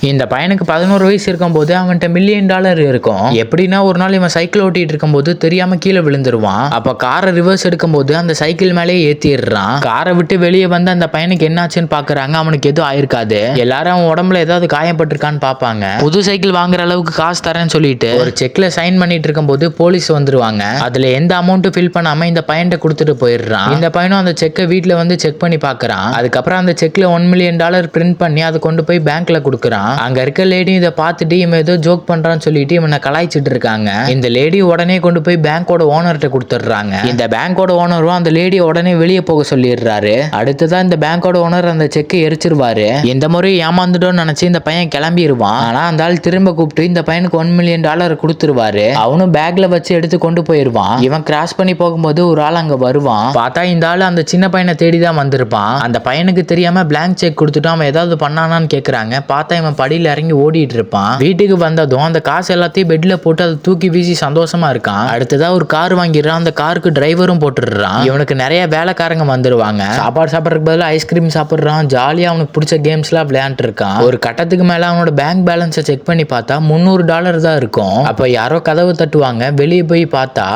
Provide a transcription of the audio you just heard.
இந்த பையனுக்கு பதினோரு வயசு இருக்கும்போது அவன்கிட்ட மில்லியன் டாலர் இருக்கும். எப்படின்னா ஒரு நாள் இவன் சைக்கிள் ஓட்டிட்டு இருக்கும்போது தெரியாம கீழே விழுந்துருவான். அப்ப காரை ரிவர்ஸ் எடுக்கும்போது அந்த சைக்கிள் மேலேயே ஏத்திடுறான். காரை விட்டு வெளியே வந்து அந்த பையனுக்கு என்னாச்சுன்னு பாக்குறாங்க. அவனுக்கு எதுவும் ஆயிருக்காது. எல்லாரும் அவன் உடம்புல ஏதாவது காயப்பட்டிருக்கான்னு பாப்பாங்க. புது சைக்கிள் வாங்குற அளவுக்கு காசு தரேன்னு சொல்லிட்டு ஒரு செக்ல சைன் பண்ணிட்டு இருக்கும்போது போலீஸ் வந்துருவாங்க. அதுல எந்த அமௌண்ட்டும் ஃபில் பண்ணாம இந்த பையன்கிட்ட கொடுத்துட்டு போயிடுறான். இந்த பையனும் அந்த செக்கை வீட்டுல வந்து செக் பண்ணி பாக்குறான். அதுக்கப்புறம் அந்த செக்ல ஒன் மில்லியன் டாலர் பிரிண்ட் பண்ணி அதை கொண்டு போய் பேங்க்ல கொடுக்குறான். அங்க இருக்க லேடி இதை பார்த்துட்டு இவன் ஏதோ ஜோக் பண்றான்னு சொல்லிட்டு இவனை கலாய்ச்சிட்டு இருக்காங்க. இந்த லேடி உடனே கொண்டு போய் பேங்கோட ஓனர்கிட்ட கொடுத்துட்றாங்க. இந்த பேங்கோட ஓனரும் அந்த லேடியை உடனே வெளியே போக சொல்லிடுறாரு. அடுத்ததான் இந்த பேங்கோட ஓனர் அந்த செக்கை எரிச்சிருவாரு. இந்த முறை ஏமாந்துட்டோம்னு நினைச்சு இந்த பையன் கிளம்பிடுவான் ஆனா அந்த ஆள் திரும்ப கூப்பிட்டு இந்த பையனுக்கு ஒன் மில்லியன் டாலர் கொடுத்துருவாரு. அவனும் பேக்ல வச்சு எடுத்து கொண்டு போயிருவான். இவன் கிராஸ் பண்ணி போகும்போது ஒரு ஆள் அங்க வருவான். பார்த்தா இந்த ஆள் அந்த சின்ன பையனை தேடி தான் வந்திருப்பான். அந்த பையனுக்கு தெரியாம பிளாங்க் செக் கொடுத்துட்டு அவன் ஏதாவது பண்ணானான்னு கேக்குறாங்க. பார்த்தா இவன் படியில் இறங்கி ஓடிட்டு இருப்பான் வீட்டுக்கு வந்ததும் அந்த காசு எல்லாத்தையும் பெட்ல போட்டு அதை தூக்கி வீசி சந்தோஷமா இருக்கான். அடுத்ததா ஒரு கார் வாங்கிடுறான். அந்த காருக்கு டிரைவரும் போட்டுடுறான். இவனுக்கு நிறைய வேலைக்காரங்க வந்துருவாங்க. சாப்பாடு சாப்பிட்றதுக்கு பதிலாக ஐஸ்கிரீம் சாப்பிட்றான். ஜாலியாக அவனுக்கு பிடிச்ச கேம்ஸ்லாம் விளையாண்டு இருக்கான் ஒரு கட்டத்துக்கு மேல அவனோட பேங்க் பேலன்ஸை செக் பண்ணி பார்த்தா முந்நூறு டாலர் தான் இருக்கும். அப்ப யாரோ கதவு தட்டுவாங்க. வெளியே போய் பார்த்தா